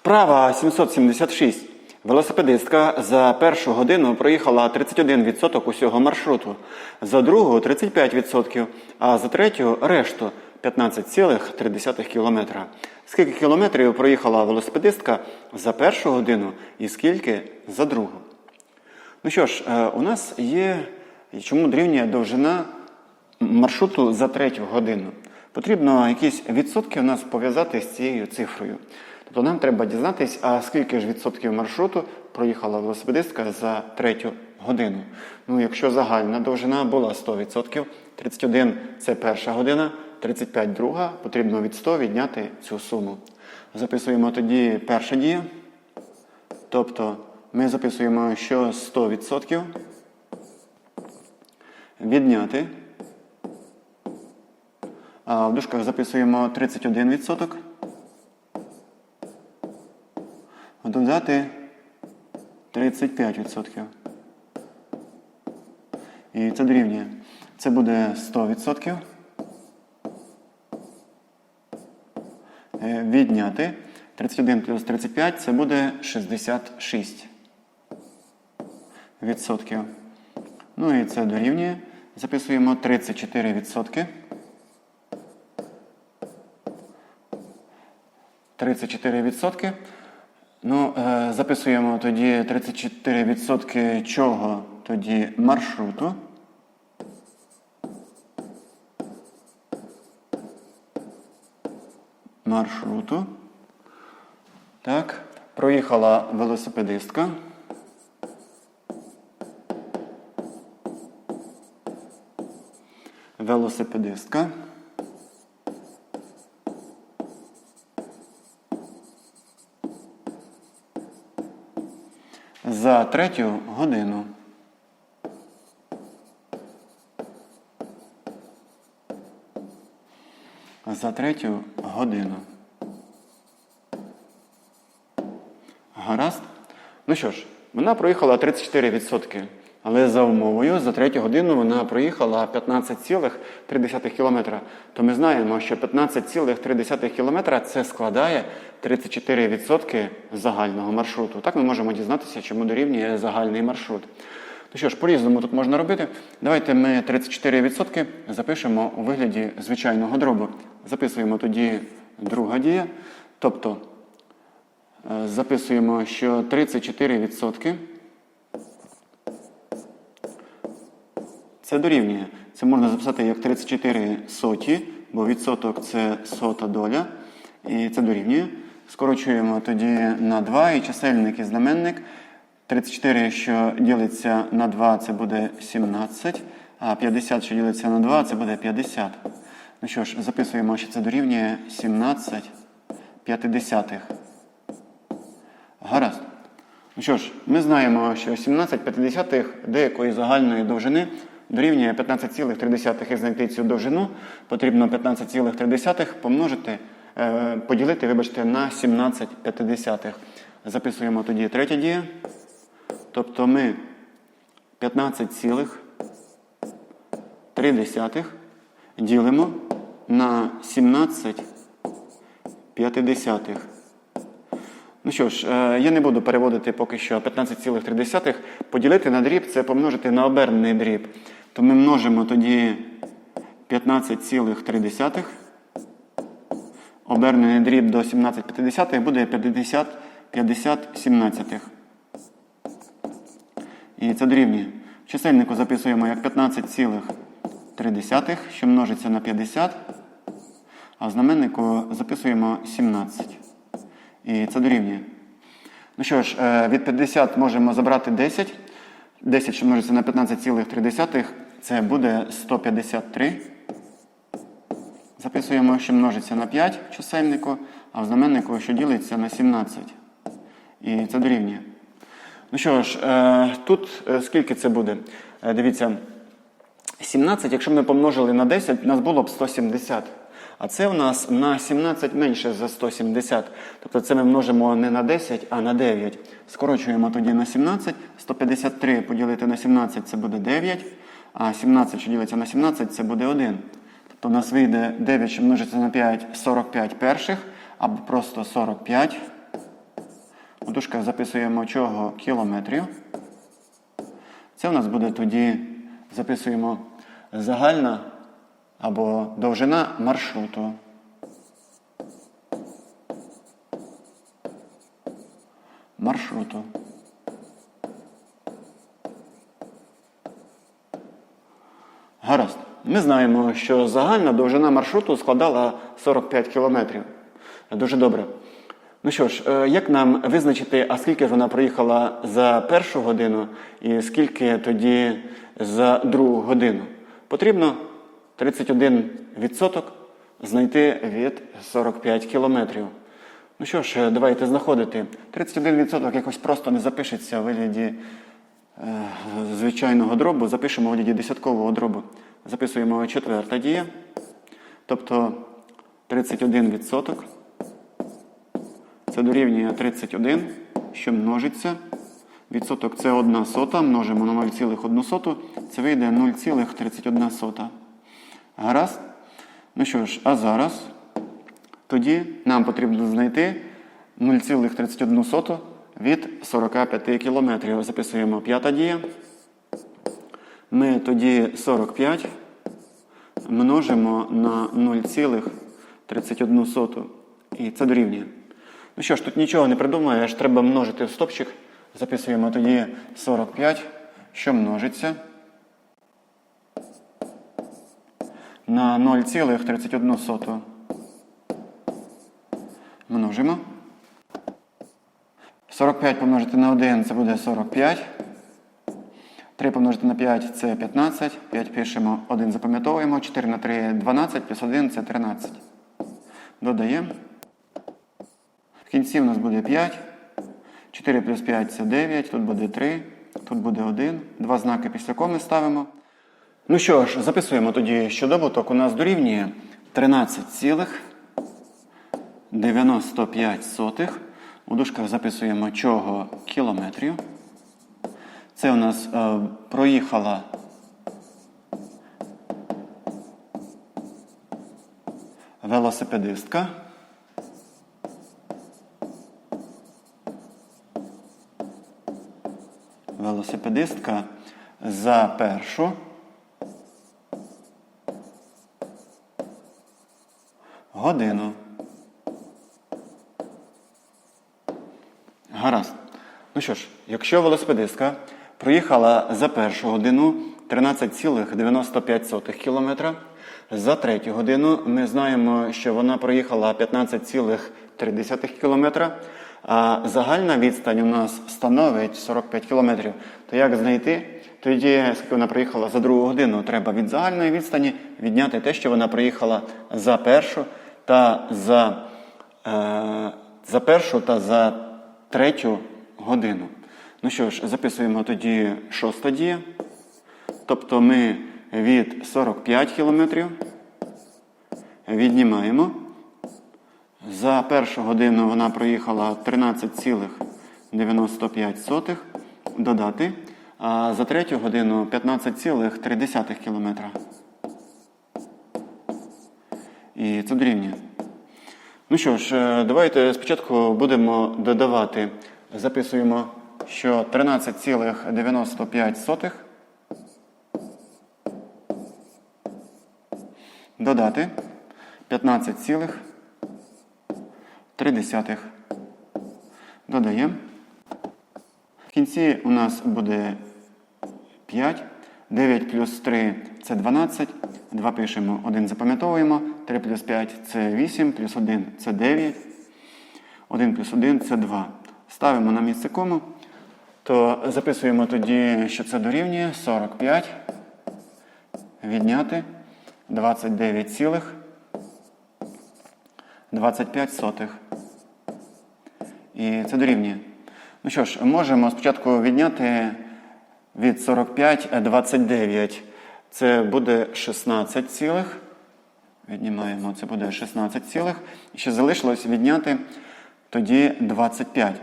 Вправа 776. Велосипедистка за першу годину проїхала 31% усього маршруту, за другу 35%, а за третю решту 15,3 кілометра. Скільки кілометрів проїхала велосипедистка за першу годину і скільки за другу? Ну що ж, е, у нас є чому дорівнює довжина маршруту за третю годину. Потрібно якісь відсотки у нас пов'язати з цією цифрою. Тобто нам треба дізнатись, а скільки ж відсотків маршруту проїхала велосипедистка за третю годину. Ну, якщо загальна довжина була 100%, 31 це перша година, 35 друга, потрібно від 100 відняти цю суму. Записуємо тоді перша дія. Тобто ми записуємо, що 100% відняти. А в дужках записуємо 31%. Додати 35%. І це дорівнює. Це буде 100%. Е, Відняти 31 плюс 35 це буде 66 відсотків. Ну і це дорівнює. Записуємо 34 відсотки. 34 відсотки. Ну, е, записуємо тоді 34 відсотки чого тоді маршруту. Маршруту. Так, проїхала велосипедистка. Велосипедистка. За третю годину. За третю годину. Гаразд. Ну що ж, вона проїхала 34%. Але за умовою, за третю годину вона проїхала 15,3 км. То ми знаємо, що 15,3 км це складає 34% загального маршруту. Так ми можемо дізнатися, чому дорівнює загальний маршрут. Ну що ж, по-різному тут можна робити. Давайте ми 34% запишемо у вигляді звичайного дробу. Записуємо тоді друга дія. Тобто е, записуємо, що 34%. Це дорівнює. Це можна записати як 34 соті, бо відсоток це сота доля. І це дорівнює. Скорочуємо тоді на 2 і чисельник і знаменник. 34, що ділиться на 2, це буде 17. А 50, що ділиться на 2, це буде 50. Ну що ж, записуємо, що це дорівнює 17 п'ятидесятих. Гаразд. Ну що ж, ми знаємо, що 17 п'ятидесятих деякої загальної довжини дорівнює 15,3 і знайти цю довжину. Потрібно 15,3 помножити, е, поділити, вибачте, на 17 п'ятидесятих. Записуємо тоді третя дія. Тобто ми 15,3 ділимо на 17 п'ятидесятих. Ну що ж, е, я не буду переводити поки що 15,3. Поділити на дріб це помножити на обернений дріб. То ми множимо тоді 15,3. Обернений дріб до 17,5 буде 50 50 17. І це дорівнює. В чисельнику записуємо як 15,3, що множиться на 50. А в знаменнику записуємо 17. І це дорівнює. Ну що ж, е, від 50 можемо забрати 10. 10, що множиться на 15,3, це буде 153. Записуємо, що множиться на 5 в чисельнику, а в знаменнику, що ділиться на 17. І це дорівнює. Ну що ж, е, тут е, скільки це буде? Е, Дивіться, 17, якщо б ми помножили на 10, у нас було б 170. А це у нас на 17 менше за 170. Тобто це ми множимо не на 10, а на 9. Скорочуємо тоді на 17. 153 поділити на 17 це буде 9. А 17, що ділиться на 17, це буде 1. Тобто у нас вийде 9, що множиться на 5, 45 перших, або просто 45 У дужках записуємо чого кілометрів. Це у нас буде тоді, записуємо загальна або довжина маршруту. Маршруту. Гаразд. Ми знаємо, що загальна довжина маршруту складала 45 кілометрів. Дуже добре. Ну що ж, е, як нам визначити, а скільки ж вона проїхала за першу годину і скільки тоді за другу годину? Потрібно 31% знайти від 45 кілометрів. Ну що ж, е, давайте знаходити. 31% якось просто не запишеться в вигляді е, звичайного дробу, запишемо у вигляді десяткового дробу. Записуємо четверта дія, тобто 31%. Це дорівнює 31, що множиться. Відсоток це 1 сота, множимо на 0,1 соту, це вийде 0,31 сота. Гаразд? Ну що ж, а зараз тоді нам потрібно знайти 0,31 соту від 45 кілометрів. Записуємо п'ята дія. Ми тоді 45 множимо на 0,31 соту. І це дорівнює. Ну що ж, тут нічого не придумаєш, треба множити в стопчик. Записуємо тоді 45, що множиться на 0,31 соту. Множимо. 45 помножити на 1 це буде 45. 3 помножити на 5 це 15. 5 пишемо, 1 запам'ятовуємо. 4 на 3 12, плюс 1 це 13. Додаємо. В кінці у нас буде 5. 4 плюс 5 це 9, тут буде 3, тут буде 1. Два знаки після коми ставимо. Ну що ж, записуємо тоді, що добуток у нас дорівнює 13,95. У дужках записуємо чого кілометрів. Це у нас е, проїхала велосипедистка. Велосипедистка за першу годину. Гаразд. Ну що ж, якщо велосипедистка проїхала за першу годину 13,95 кілометра, за третю годину ми знаємо, що вона проїхала 15,3 кілометра, а загальна відстань у нас становить 45 кілометрів. То як знайти? Тоді, скільки вона проїхала за другу годину, треба від загальної відстані відняти те, що вона проїхала за першу та за, е, за першу та за третю годину. Ну що ж, записуємо тоді шоста дія. Тобто ми від 45 кілометрів віднімаємо. За першу годину вона проїхала 13,95 додати, а за третю годину 15,3 кілометра. І це дорівнює. Ну що ж, е, давайте спочатку будемо додавати. Записуємо, що 13,95 додати 15,3. Додаємо. В кінці у нас буде 5. 9 плюс 3 це 12. 2 пишемо, 1 запам'ятовуємо. 3 плюс 5 це 8, плюс 1 це 9. 1 плюс 1 це 2. Ставимо на місце кому. То записуємо тоді, що це дорівнює 45. Відняти 29 цілих 25 сотих. І це дорівнює. Ну що ж, можемо спочатку відняти від 45 29. Це буде 16 цілих. Віднімаємо, це буде 16 цілих. І ще залишилось відняти тоді 25.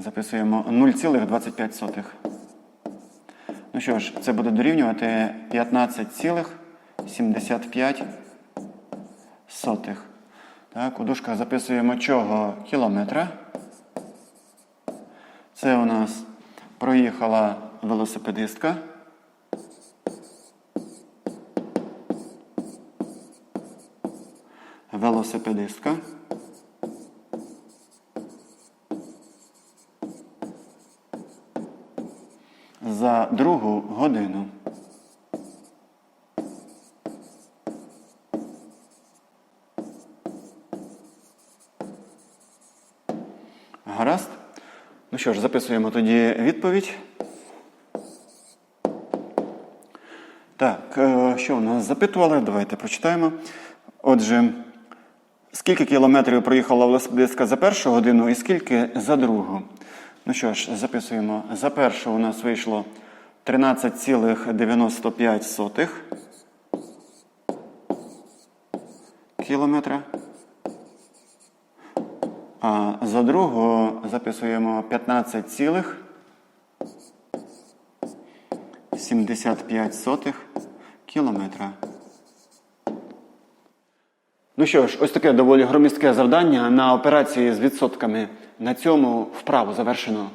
Записуємо 0,25. Ну що ж, це буде дорівнювати 15,75. Так, у дужках записуємо чого кілометра. Це у нас проїхала велосипедистка. Велосипедистка. За другу годину. Гаразд. Ну що ж, записуємо тоді відповідь. Так, е, що у нас запитували? Давайте прочитаємо. Отже, скільки кілометрів проїхала велосипедистка за першу годину і скільки за другу? Ну що ж, записуємо. За першу у нас вийшло 13,95 кілометра. А за другу записуємо 15,75 кілометра. Ну що ж, ось таке доволі громістке завдання на операції з відсотками. На цьому вправу завершено.